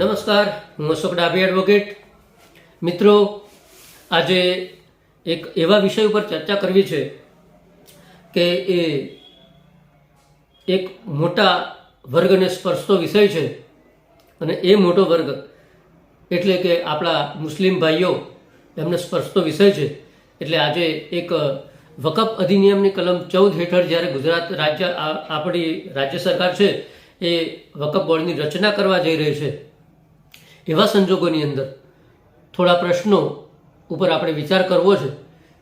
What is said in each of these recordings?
નમસ્કાર, હું અશોક ડાભી એડવોકેટ મિત્રો, આજે એક એવા વિષય ઉપર ચર્ચા કરવી છે કે એ એક મોટા વર્ગને સ્પર્શતો વિષય છે અને એ મોટો વર્ગ એટલે કે આપણા મુસ્લિમ ભાઈઓ એમને સ્પર્શતો વિષય છે. એટલે આજે એક વકફ અધિનિયમની કલમ ચૌદ હેઠળ જ્યારે ગુજરાત રાજ્ય આપણી રાજ્ય સરકાર છે એ વકફ બોર્ડની રચના કરવા જઈ રહી છે. એવા સંજોગોની અંદર થોડા પ્રશ્નો ઉપર આપણે વિચાર કરવો છે,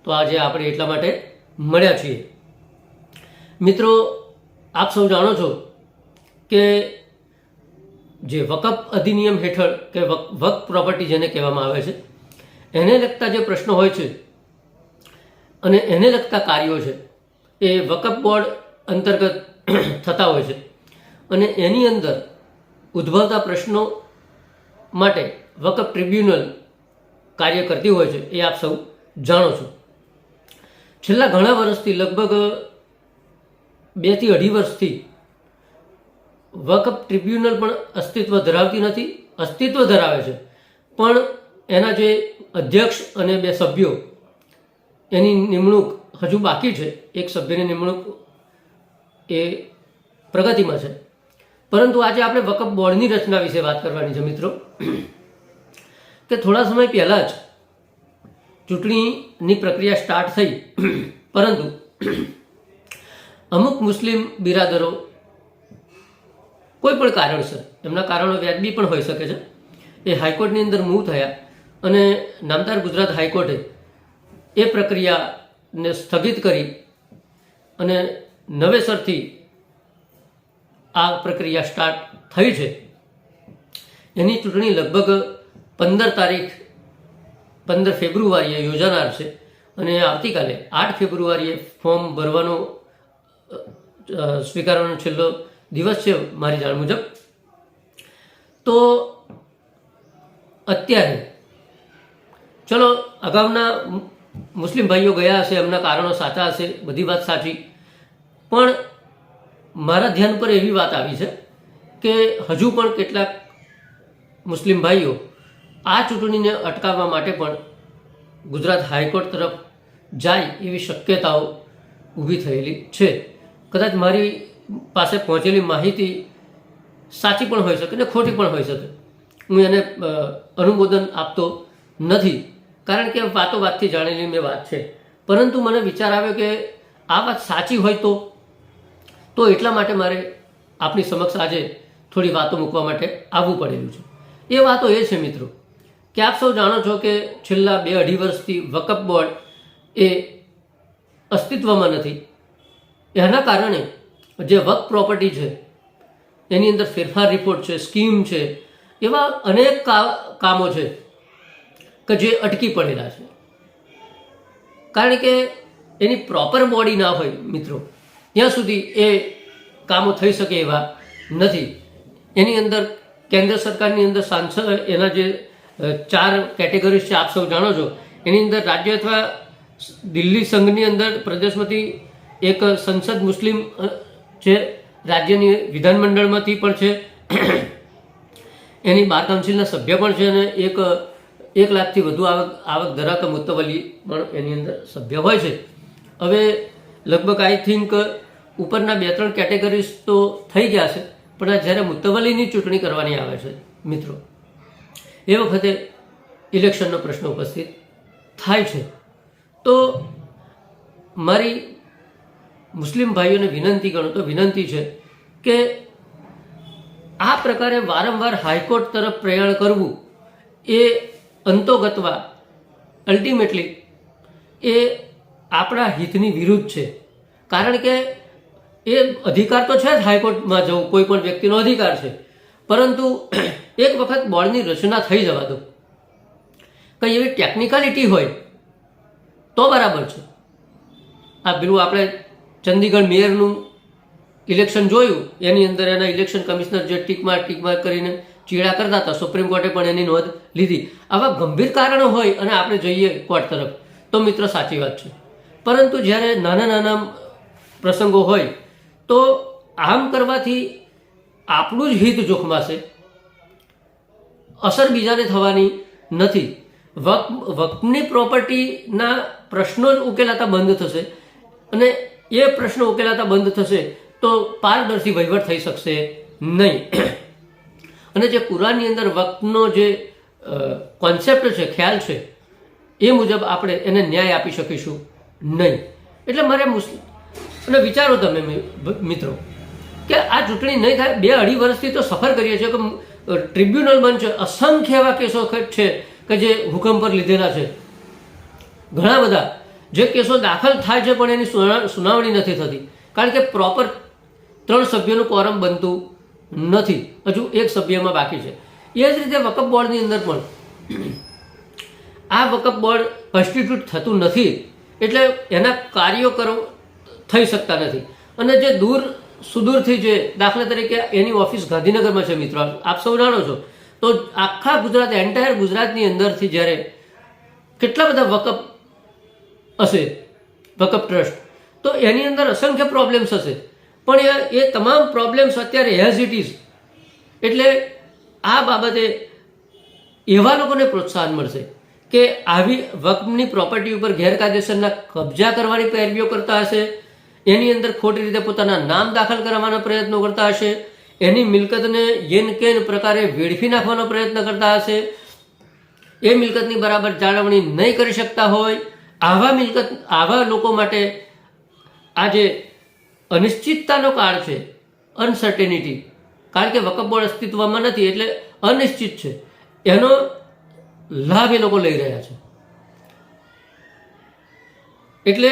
તો આજે આપણે એટલા માટે મળ્યા છીએ. મિત્રો, આપ સૌ જાણો છો કે જે વકફ અધિનિયમ હેઠળ કે વક- પ્રોપર્ટી જેને કહેવામાં આવે છે, એને લગતા જે પ્રશ્નો હોય છે અને એને લગતા કાર્યો છે, એ વકફ બોર્ડ અંતર્ગત થતા હોય છે. અને એની અંદર ઉદ્ભવતા પ્રશ્નો માટે વકફ ટ્રિબ્યુનલ કાર્ય કરતી હોય છે, એ આપ સૌ જાણો છો. છેલ્લા ઘણા વર્ષથી લગભગ બેથી અઢી વર્ષથી વકફ ટ્રિબ્યુનલ પણ અસ્તિત્વ ધરાવતી નથી, અસ્તિત્વ ધરાવે છે. પણ એના જે અધ્યક્ષ અને બે સભ્યો, એની નિમણૂક હજુ બાકી છે, એક સભ્યની નિમણૂક એ પ્રગતિમાં છે. પરંતુ આજે આપણે વકફ બોર્ડની રચના વિશે વાત કરવાની છે, મિત્રો. કે થોડા સમય પહેલાં જ ચૂંટણીની પ્રક્રિયા સ્ટાર્ટ થઈ. પરંતુ અમુક મુસ્લિમ બિરાદરો કોઈ પણ કારણસર, એમના કારણો વ્યાજબી પણ હોઈ શકે છે, એ હાઈકોર્ટની અંદર મૂવ થયા અને નામદાર ગુજરાત હાઈકોર્ટે એ પ્રક્રિયાને સ્થગિત કરી અને નવેસરથી આ પ્રક્રિયા સ્ટાર્ટ થઈ છે. એની ચૂંટણી લગભગ પંદર તારીખ, પંદર ફેબ્રુઆરીએ યોજાનાર છે અને આવતીકાલે આઠ ફેબ્રુઆરીએ ફોર્મ ભરવાનો સ્વીકારવાનો છેલ્લો દિવસ છે મારી જાણ મુજબ. તો અત્યારે, ચલો, અગાઉના મુસ્લિમ ભાઈઓ ગયા હશે, એમના કારણો સાચા હશે, બધી વાત સાચી. પણ મારા ધ્યાન પર એવી વાત આવી છે કે હજુ પણ કેટલાક મુસ્લિમ ભાઈઓ, આ ચૂંટણીને અટકાવવા માટે પણ ગુજરાત હાઈકોર્ટ તરફ જાય એવી શક્યતાઓ ઊભી થયેલી છે. કદાચ મારી પાસે પહોંચેલી માહિતી સાચી પણ હોઈ શકે ને ખોટી પણ હોઈ શકે. હું એને અનુમોદન આપતો નથી, કારણ કે વાતો વાતથી જાણેલી મેં વાત છે. પરંતુ મને વિચાર આવ્યો કે આ વાત સાચી હોય તો તો એટલા માટે મારે આપની સમક્ષ આજે થોડી વાતો મૂકવા માટે આવવું પડેલું છે. એ વાતો એ છે મિત્રો, કે આપ સૌ જાણો છો કે છેલ્લા બે અઢી વર્ષથી વકફ બોર્ડ એ અસ્તિત્વમાં નથી. એના કારણે જે વક પ્રોપર્ટી છે, એની અંદર ફેરફાર રિપોર્ટ છે, સ્કીમ છે, એવા અનેક કામો છે કે જે અટકી પડેલા છે. કારણ કે એની પ્રોપર બોડી ના હોય મિત્રો, ત્યાં સુધી એ કામો થઈ શકે એવા નથી. એની અંદર કેન્દ્ર સરકારની અંદર સાંસદ એના જે ચાર કેટેગરીઝ છે, આપ સૌ જાણો છો. એની અંદર રાજ્ય અથવા દિલ્હી સંઘની અંદર પ્રદેશમાંથી એક સંસદ મુસ્લિમ છે, રાજ્યની વિધાનમંડળમાંથી પણ છે. એની બાર કાઉન્સિલના સભ્ય પણ છે અને એક એક લાખથી વધુ આવક આવક ધરાવતા મુત્તવલી પણ એની અંદર સભ્ય હોય છે. હવે લગભગ આઈ થિંક ઉપરના બે ત્રણ કેટેગરીઝ તો થઈ ગયા છે. પણ જ્યારે મુતવલીની ચૂંટણી કરવાની આવે છે, મિત્રો, એ વખતે ઇલેક્શનનો પ્રશ્ન ઉપસ્થિત થાય છે. તો મારી મુસ્લિમ ભાઈઓને વિનંતી ગણો તો વિનંતી છે કે આ પ્રકારે વારંવાર હાઈકોર્ટ તરફ પ્રયાણ કરવું એ અંતોગતવા અલ્ટિમેટલી એ આપણા હિતની વિરુદ્ધ છે. કારણ કે એ અધિકાર તો છે જ હાઈકોર્ટમાં જવું કોઈ પણ વ્યક્તિનો અધિકાર છે. પરંતુ એક વખત બોર્ડની રચના થઈ જવા દો. કંઈ એવી ટેકનિકાલિટી હોય, તો બરાબર છે. આ પેલું આપણે ચંદીગઢ મેયરનું ઇલેક્શન જોયું, એની અંદર એના ઇલેક્શન કમિશનર જે ટીકમાર ટીકમાર કરીને ચીડા કરતા હતા, સુપ્રીમ કોર્ટે પણ એની નોંધ લીધી. આવા ગંભીર કારણો હોય અને આપણે જઈએ કોર્ટ તરફ, તો મિત્ર સાચી વાત છે. પરંતુ જ્યારે નાના નાના પ્રસંગો હોય તો આમ કરવાથી આપણું જ હિત જોખમાશે. અસર બીજાને થવાની નથી. વક વકફની પ્રોપર્ટીના પ્રશ્નો જ ઉકેલાતા બંધ થશે. અને એ પ્રશ્નો ઉકેલાતા બંધ થશે તો પારદર્શી વહીવટ થઈ શકશે નહીં. અને જે કુરાનની અંદર વક્તનો જે કોન્સેપ્ટ છે, ખ્યાલ છે, એ મુજબ આપણે એને ન્યાય આપી શકીશું નહીં. એટલે મારે મુસ્લિમ અને વિચારો તમે મિત્રો, કે આ ચૂંટણી નહીં થાય, બે અઢી વર્ષથી તો સફર કરીએ છીએ કે ટ્રિબ્યુનલ છે, અસંખ્ય એવા કેસો છે કે જે હુકમ પર લીધેલા છે. ઘણા બધા. જે કેસો દાખલ થાય છે પણ એની સુના- સુનાવણી નથી થતી. કારણ કે પ્રોપર ત્રણ સભ્યોનું કોરમ બનતું નથી. હજુ એક સભ્યમાં બાકી છે. એ જ રીતે વકફ બોર્ડની અંદર પણ આ વકફ બોર્ડ કોન્સ્ટિટ્યુટ થતું નથી. એટલે એના કાર્યો કરો થઈ શકતા નથી. અને જે દૂર સુદૂરથી જે દાખલા તરીકે એની ઓફિસ ગાંધીનગરમાં છે મિત્રો, આપ સૌ જાણો છો. તો આખા ગુજરાત એન્ટાયર ગુજરાતની અંદરથી જ્યારે કેટલા બધા વકફ હશે, વકફ ટ્રસ્ટ, તો એની અંદર અસંખ્ય પ્રોબ્લેમ્સ હશે. પણ એ તમામ પ્રોબ્લેમ્સ અત્યારે એઝ ઇટ ઇઝ એટલે આ બાબતે એવા લોકોને પ્રોત્સાહન મળશે કે આવી વકફની પ્રોપર્ટી ઉપર ગેરકાયદેસરના કબજા કરવાની પેરવીઓ કરતા હશે એની અંદર ખોટી રીતે પોતાના નામ દાખલ કરવાના પ્રયત્નો કરતા હશે, એની મિલકતને યેન કેન પ્રકારે વેડફી નાખવાનો પ્રયત્ન કરતા હશે, એ મિલકતની બરાબર જાળવણી નહીં કરી શકતા હોય, આવા મિલકત, આવા લોકો માટે આ જે અનિશ્ચિતતાનો કાળ છે અનસર્ટેનિટી કારણ કે વકફ બોર્ડ અસ્તિત્વમાં નથી, એટલે અનિશ્ચિત છે. એનો લાભ એ લોકો લઈ રહ્યા છે. એટલે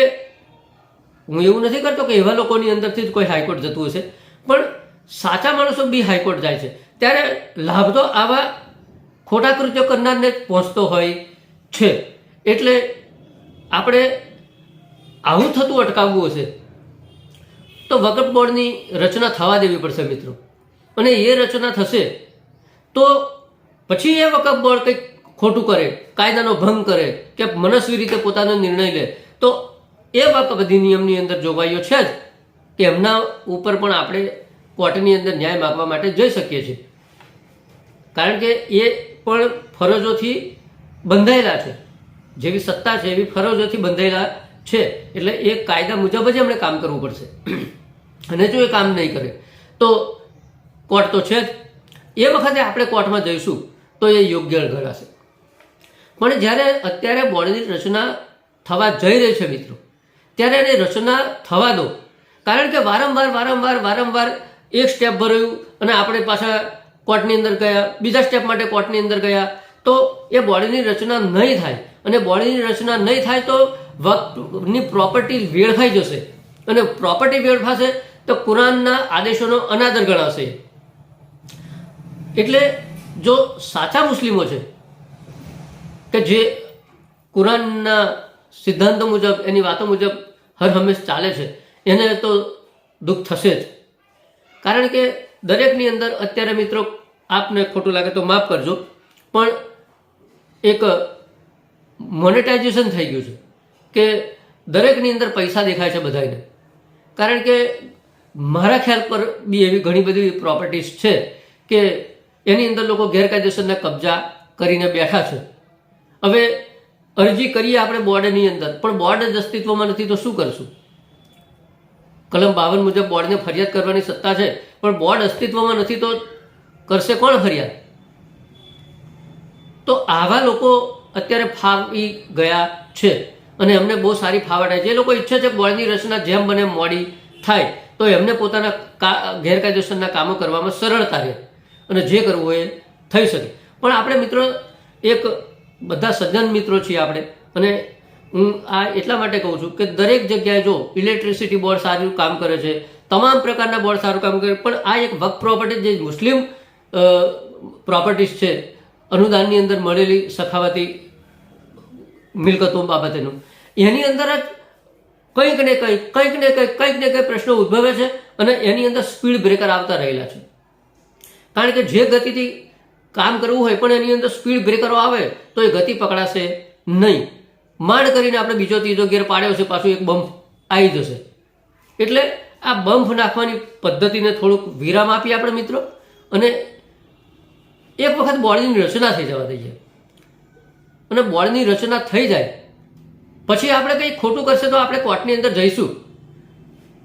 હું એવું નથી કરતો કે એવા લોકોની અંદરથી જ કોઈ હાઈકોર્ટ જતું હશે. પણ સાચા માણસો બી હાઈકોર્ટ જાય છે. ત્યારે લાભ તો આવા ખોટા કૃત્યો કરનારને જ પહોંચતો હોય છે. એટલે આપણે આવું થતું અટકાવવું હશે, તો વકફ બોર્ડની રચના થવા દેવી પડશે મિત્રો. અને એ રચના થશે, તો પછી એ વકફ બોર્ડ કંઈક ખોટું કરે, કાયદાનો ભંગ કરે, કે મનસ્વી રીતે પોતાનો નિર્ણય લે, તો એ વકફ અધિનિયમની અંદર જોગવાઈઓ છે જ એમના ઉપર પણ આપણે કોર્ટની અંદર ન્યાય માગવા માટે જઈ શકીએ છીએ. કારણ કે એ પણ ફરજોથી બંધાયેલા છે. જેવી સત્તા છે એવી ફરજોથી બંધાયેલા છે. એટલે એ કાયદા મુજબ જ એમણે કામ કરવું પડશે. અને જો એ કામ નહીં કરે, તો કોર્ટ તો છે જ. એ વખતે આપણે કોર્ટમાં જઈશું, તો એ યોગ્ય ગણાશે પણ જ્યારે અત્યારે બોર્ડની રચના થવા જઈ રહી છે મિત્રો ત્યારે એની રચના થવા દો કારણ કે વારંવાર વારંવાર વારંવાર એક સ્ટેપ ભરાયું અને આપણે પાછા કોર્ટની અંદર ગયા, બીજા સ્ટેપ માટે કોર્ટની અંદર ગયા, તો એ બોડીની રચના નહીં થાય. અને બોડીની રચના નહીં થાય તો વક્તની પ્રોપર્ટી વેડફાઈ જશે. અને પ્રોપર્ટી વેડફાશે તો કુરાનના આદેશોનો અનાદર ગણાશે. એટલે જો સાચા મુસ્લિમો છે, કે જે કુરાનના સિદ્ધાંતો મુજબ, એની વાતો મુજબ હર હંમેશ ચાલે છે. એને તો દુઃખ થશે જ. કારણ કે દરેકની અંદર અત્યારે મિત્રો આપને ખોટું લાગે તો માફ કરજો, પણ એક મોનેટાઇઝેશન થઈ ગયું છે કે દરેકની અંદર પૈસા દેખાય છે બધાને કારણ કે મારા ખ્યાલ પર બી એવી ઘણી બધી પ્રોપર્ટીઝ છે કે એની અંદર લોકો ગેરકાયદેસરના કબજા કરીને બેઠા છે. હવે અરજી કરીએ આપણે બોર્ડની અંદર. પણ બોર્ડ જ અસ્તિત્વમાં નથી, તો શું કરશું? કલમ બાવન મુજબ બોર્ડને ફરિયાદ કરવાની સત્તા છે. પણ બોર્ડ અસ્તિત્વમાં નથી, તો કરશે કોણ ફરિયાદ? તો આવા લોકો અત્યારે ફાવી ગયા છે. અને એમને બહુ સારી ફાવટ છે એ લોકો ઈચ્છે છે બોર્ડની રચના જેમ બને મોડી થાય, તો એમને પોતાના ગેરકાયદેસરના કામો કરવામાં સરળતા રહે અને જે કરવું હોય એ થઈ શકે. પણ આપણે મિત્રો, એક બધા સજ્જન મિત્રો છીએ આપણે. અને હું આ એટલા માટે કહું છું કે દરેક જગ્યાએ જો ઇલેક્ટ્રિસિટી બોર્ડ સારું કામ કરે છે, તમામ પ્રકારના બોર્ડ સારું કામ કરે, પણ આ એક વક પ્રોપર્ટી જે મુસ્લિમ પ્રોપર્ટીઝ છે, અનુદાનની અંદર મળેલી સખાવતી મિલકતો બાબતેનું. એની અંદર જ કંઈક ને કંઈક કંઈક ને કંઈક કંઈક ને કંઈક પ્રશ્નો ઉદ્ભવે છે અને એની અંદર સ્પીડ બ્રેકર આવતા રહેલા છે. કારણ કે જે ગતિથી કામ કરવું હોય પણ એની અંદર સ્પીડ બ્રેકરો આવે તો એ ગતિ પકડાશે નહીં. માંડ કરીને આપણે બીજો ત્રીજો ગેર પાડ્યો છે, પાછું એક બમ્પ આવી જશે. એટલે આ બમ્પ નાખવાની પદ્ધતિને થોડુંક વિરામ આપીએ આપણે મિત્રો, અને એક વખત બોડીની રચના થઈ જવા દઈએ. અને બોડીની રચના થઈ જાય, પછી આપણે કંઈ ખોટું કરશે તો આપણે કોર્ટની અંદર જઈશું.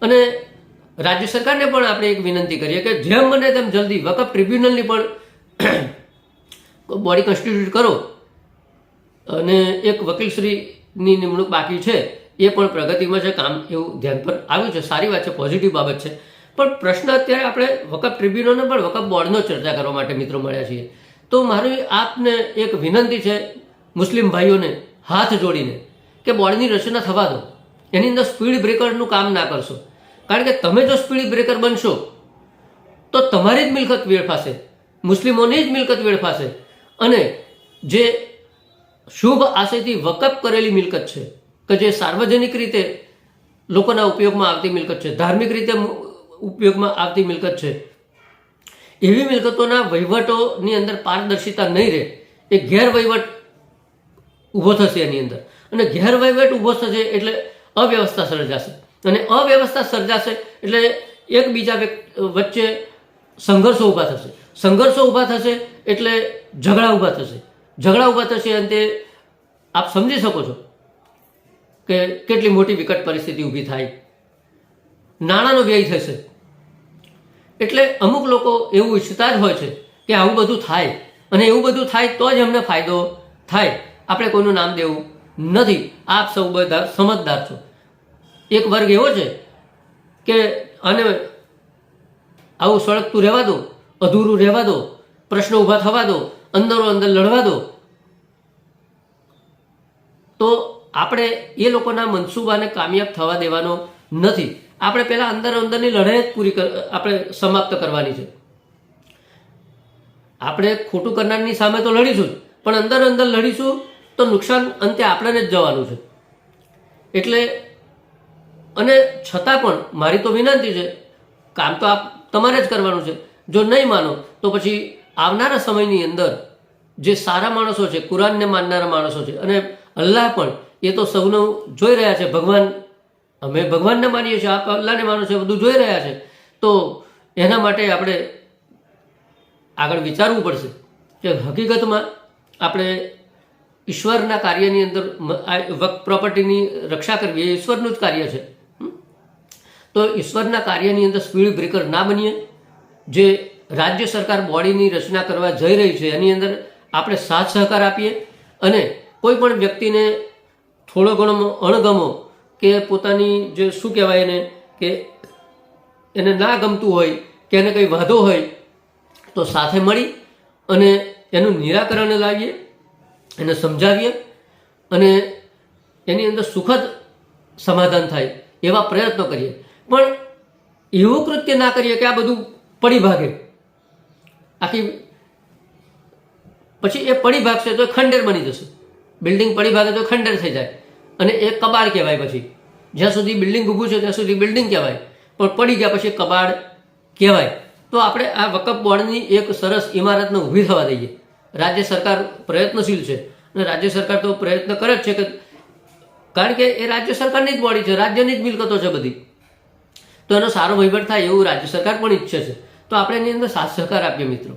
અને રાજ્ય સરકારને પણ આપણે એક વિનંતી કરીએ કે જેમ બને તેમ જલ્દી, વકફ ટ્રિબ્યુનલની પણ બોડી કોન્સ્ટિટ્યુટ કરો. અને એક વકીલશ્રીની નિમણૂક બાકી છે, એ પણ પ્રગતિમાં છે, કામ એવું ધ્યાન પર આવ્યું છે. સારી વાત છે પોઝિટિવ બાબત છે. પણ પ્રશ્ન અત્યારે આપણે વકફ ટ્રિબ્યુનલનો પણ વકફ બોર્ડનો ચર્ચા કરવા માટે મિત્રો મળ્યા છીએ. તો મારી આપને એક વિનંતી છે, મુસ્લિમ ભાઈઓને હાથ જોડીને, કે બોર્ડની રચના થવા દો. એની અંદર સ્પીડ બ્રેકરનું કામ ના કરશો. કારણ કે તમે જો સ્પીડ બ્રેકર બનશો, તો તમારી જ મિલકત વેડફાશે. મુસ્લિમોની જ મિલકત વેડફાશે. અને જે શુભ આશયથી વકફ કરેલી મિલકત છે, કે જે સાર્વજનિક રીતે લોકોના ઉપયોગમાં આવતી મિલકત છે, ધાર્મિક રીતે ઉપયોગમાં આવતી મિલકત છે, એવી મિલકતોના વહીવટોની અંદર પારદર્શિતા નહીં રહે, એ ગેરવહીવટ ઊભો થશે એની અંદર. અને ગેરવહીવટ ઊભો થશે એટલે અવ્યવસ્થા સર્જાશે. અને અવ્યવસ્થા સર્જાશે એટલે એકબીજા વચ્ચે સંઘર્ષો ઊભા થશે. સંઘર્ષો ઊભા થશે એટલે ઝઘડા ઊભા થશે. ઝઘડા ઊભા થશે અને તે આપ સમજી શકો છો કે કેટલી મોટી વિકટ પરિસ્થિતિ ઊભી થાય. નાણાંનો વ્યય થશે. એટલે અમુક લોકો એવું ઈચ્છતા જ હોય છે કે આવું બધું થાય. અને એવું બધું થાય તો જ અમને ફાયદો થાય. આપણે કોઈનું નામ દેવું નથી. આપ સૌ બધા સમજદાર છો. એક વર્ગ એવો છે કે આને આવું સળગતું રહેવા દો. અધૂરું રહેવા દો, પ્રશ્નો ઊભા થવા દો, અંદરો અંદર લડવા દો. તો આપણે એ લોકોના મનસૂબાને કામયાબ થવા દેવાનો નથી. આપણે પહેલાં અંદર અંદરની લડાઈ જ પૂરી આપણે સમાપ્ત કરવાની છે. આપણે ખોટું કરનારની સામે તો લડીશું જ, પણ અંદર અંદર લડીશું તો નુકસાન અંતે આપણને જ જવાનું છે. એટલે, અને છતાં પણ મારી તો વિનંતી છે, કામ તો આપ, તમારે જ કરવાનું છે. જો નહીં માનો, તો પછી આવનારા સમયની અંદર જે સારા માણસો છે, કુરાનને માનનારા માણસો છે, અને અલ્લાહ પણ એ તો સૌનો જોઈ રહ્યા છે, ભગવાન અમે ભગવાનને માનીએ છીએ, આપ અલ્લાહને માનો છે બધું જોઈ રહ્યા છે. તો એના માટે આપણે આગળ વિચારવું પડશે કે હકીકતમાં આપણે ઈશ્વરના કાર્યની અંદર પ્રોપર્ટીની રક્ષા કરવી એ ઈશ્વરનું જ કાર્ય છે. તો ઈશ્વરના કાર્યની અંદર સ્પીડ બ્રેકર ના બનીએ. જે રાજ્ય સરકાર બોડીની રચના કરવા જઈ રહી છે, એની અંદર આપણે સાથ સહકાર આપીએ અને કોઈ પણ વ્યક્તિને થોડો ઘણો અણગમો કે પોતાની જે શું કહેવાય એને, કે એને ના ગમતું હોય, કે એને કંઈ વાંધો હોય, તો સાથે મળી અને એનું નિરાકરણ લાવીએ, એને સમજાવીએ અને એની અંદર સુખદ સમાધાન થાય એવા પ્રયત્નો કરીએ. પણ એવું કૃત્ય ના કરીએ કે આ બધું પડી ભાગે આખી પછી એ પડી ભાગશે તો ખંડેર બની જશે. બિલ્ડિંગ પડી ભાગે તો ખંડેર થઈ જાય. અને એ કબાડ કહેવાય પછી. જ્યાં સુધી બિલ્ડિંગ ઊભું છે ત્યાં સુધી બિલ્ડિંગ કહેવાય. પણ પડી ગયા પછી કબાડ કહેવાય. તો આપણે આ વકફ બોર્ડની એક સરસ ઇમારતને ઊભી થવા દઈએ. રાજ્ય સરકાર પ્રયત્નશીલ છે. અને રાજ્ય સરકાર તો પ્રયત્ન કરે જ છે કે કારણ કે એ રાજ્ય સરકારની જ બોડી છે. રાજ્યની જ મિલકતો છે બધી. તો એનો સારો વહીવટ થાય એવું રાજ્ય સરકાર પણ ઈચ્છે છે. તો આપણે એની અંદર સાથ સહકાર આપીએ મિત્રો.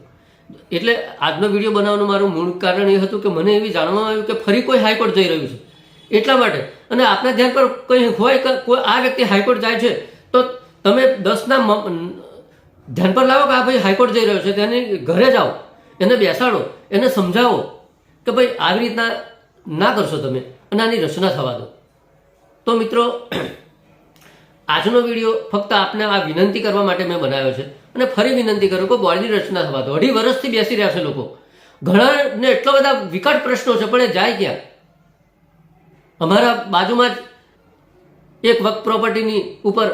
એટલે આજનો વીડિયો બનાવવાનું મારું મૂળ કારણ એ હતું કે મને એવી જાણવામાં આવ્યું કે ફરી કોઈ હાઈકોર્ટ જઈ રહ્યું છે. એટલા માટે. અને આપના ધ્યાન પર કંઈ હોય કોઈ આ વ્યક્તિ હાઈકોર્ટ જાય છે, તો તમે દસના ધ્યાન પર લાવો કે આ ભાઈ હાઈકોર્ટ જઈ રહ્યો છે તેને ઘરે જાઓ, એને બેસાડો, એને સમજાવો કે ભાઈ આવી રીતના ના કરશો તમે અને આની રચના થવા દો. તો મિત્રો, આજનો વીડિયો ફક્ત આપને આ વિનંતી કરવા માટે મેં બનાવ્યો છે. અને ફરી વિનંતી કરું કે બોર્ડની રચના થવા દો. અઢી વર્ષથી બેસી રહ્યા છે લોકો. ઘણાને એટલા બધા વિકટ પ્રશ્નો છે, પણ એ જાય ક્યાં? અમારા બાજુમાં જ એક વક પ્રોપર્ટીની ઉપર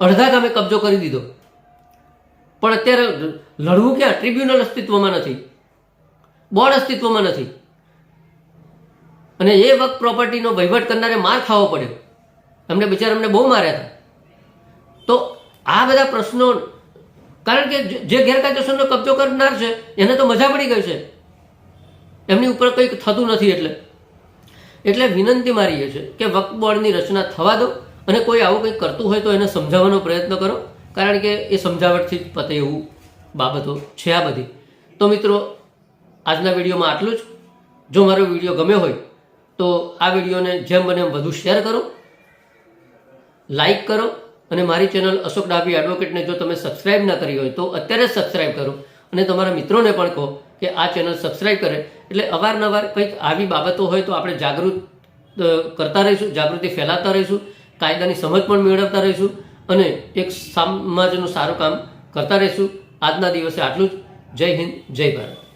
અડધા ગામે કબજો કરી દીધો. પણ અત્યારે લડવું ક્યાં? ટ્રિબ્યુનલ અસ્તિત્વમાં નથી. બોર્ડ અસ્તિત્વમાં નથી. અને એ વક પ્રોપર્ટીનો વહીવટ કરનારે માર ખાવો પડ્યો. એમને બિચારા અમને બહુ માર્યા હતા. તો આ બધા પ્રશ્નો કારણ કે જે- ગેરકાયદેસરનો કબજો કરનાર છે, એને તો મજા પડી ગઈ છે. એમની ઉપર કંઈક થતું નથી એટલે. એટલે વિનંતી મારી એ છે કે વક્ફ બોર્ડની રચના થવા દો અને કોઈ આવું કંઈક કરતું હોય તો એને સમજાવવાનો પ્રયત્ન કરો. કારણ કે એ સમજાવટથી જ પતે એવું બાબતો છે આ બધી. તો મિત્રો, આજના વિડીયોમાં આટલું જ. જો મારો વીડિયો ગમ્યો હોય તો આ વિડીયોને જેમ બને એમ વધુ શેર કરો. લાઈક કરો. અને મારી ચેનલ અશોક ડાભી એડવોકેટને જો તમે સબસ્ક્રાઇબ ના કરી હોય તો અત્યારે સબસ્ક્રાઇબ કરો. અને તમારા મિત્રોને પણ કહો કે આ ચેનલ સબસ્ક્રાઇબ કરે. એટલે અવારનવાર કંઈક આવી બાબતો હોય તો આપણે જાગૃત કરતા રહીશું, જાગૃતિ ફેલાતા રહીશું, કાયદાની સમજ પણ મેળવતા રહીશું અને એક સમાજનું સારું કામ કરતા રહીશું. આજના દિવસે આટલું જ. જય હિન્દ, જય ભારત.